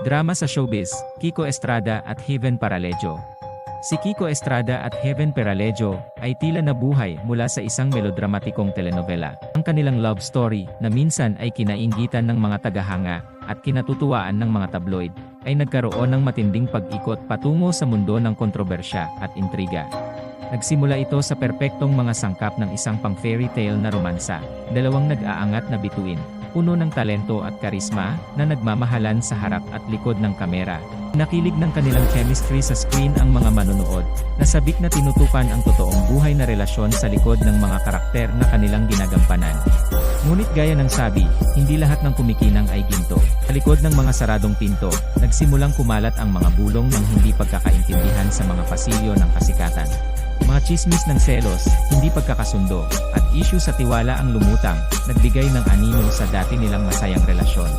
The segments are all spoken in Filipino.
Drama sa showbiz, Kiko Estrada at Heaven Paralejo. Si Kiko Estrada at Heaven Peralejo ay tila nabuhay mula sa isang melodramatikong telenovela. Ang kanilang love story na minsan ay kinainggitan ng mga tagahanga at kinatutuwaan ng mga tabloid ay nagkaroon ng matinding pag-ikot patungo sa mundo ng kontrobersya at intriga. Nagsimula ito sa perpektong mga sangkap ng isang pang fairy tale na romansa, dalawang nag-aangat na bituin, puno ng talento at karisma, na nagmamahalan sa harap at likod ng kamera. Nakilig ng kanilang chemistry sa screen ang mga manonood, nasabik na tinutukan ang totoong buhay na relasyon sa likod ng mga karakter na kanilang ginagampanan. Ngunit gaya ng sabi, hindi lahat ng kumikinang ay ginto. Sa likod ng mga saradong pinto, nagsimulang kumalat ang mga bulong ng hindi pagkakaintindihan sa mga pasilyo ng kasikatan. Mga chismis ng selos, hindi pagkakasundo, at issue sa tiwala ang lumutang, nagbigay ng anino sa dati nilang masayang relasyon.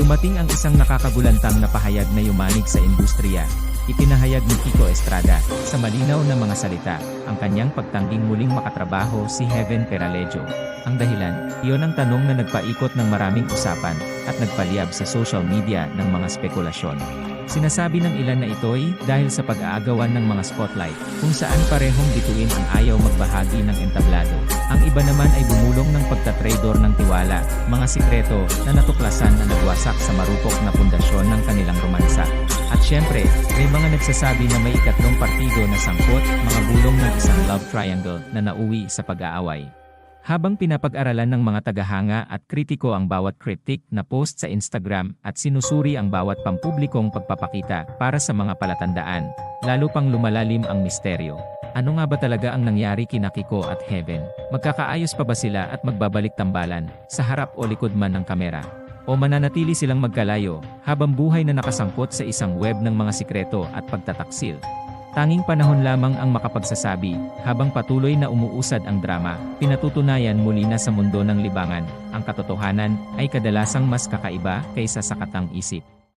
Dumating ang isang nakakagulantang na pahayag na yumanig sa industriya. Ipinahayag ni Kiko Estrada, sa malinaw na mga salita, ang kanyang pagtangging muling makatrabaho si Heaven Peralejo. Ang dahilan, iyon ang tanong na nagpaikot ng maraming usapan, at nagpaliyab sa social media ng mga spekulasyon. Sinasabi ng ilan na ito'y dahil sa pag-aagawan ng mga spotlight, kung saan parehong bituin ang ayaw magbahagi ng entablado. Ang iba naman ay bumulong ng pagtatraidor ng tiwala, mga sikreto na natuklasan na nagwasak sa marupok na pundasyon ng kanilang romansa. At syempre, may mga nagsasabi na may ikatlong partido na sangkot, mga bulong ng isang love triangle na nauwi sa pag-aaway. Habang pinapag-aralan ng mga tagahanga at kritiko ang bawat cryptic na post sa Instagram at sinusuri ang bawat pampublikong pagpapakita para sa mga palatandaan, lalo pang lumalalim ang misteryo. Ano nga ba talaga ang nangyari kina Kiko at Heaven? Magkakaayos pa ba sila at magbabalik tambalan, sa harap o likod man ng kamera? O mananatili silang magkalayo, habang buhay na nakasangkot sa isang web ng mga sikreto at pagtataksil? Tanging panahon lamang ang makapagsasabi, habang patuloy na umuusad ang drama, pinatutunayan muli na sa mundo ng libangan, ang katotohanan ay kadalasang mas kakaiba kaysa sa katang isip.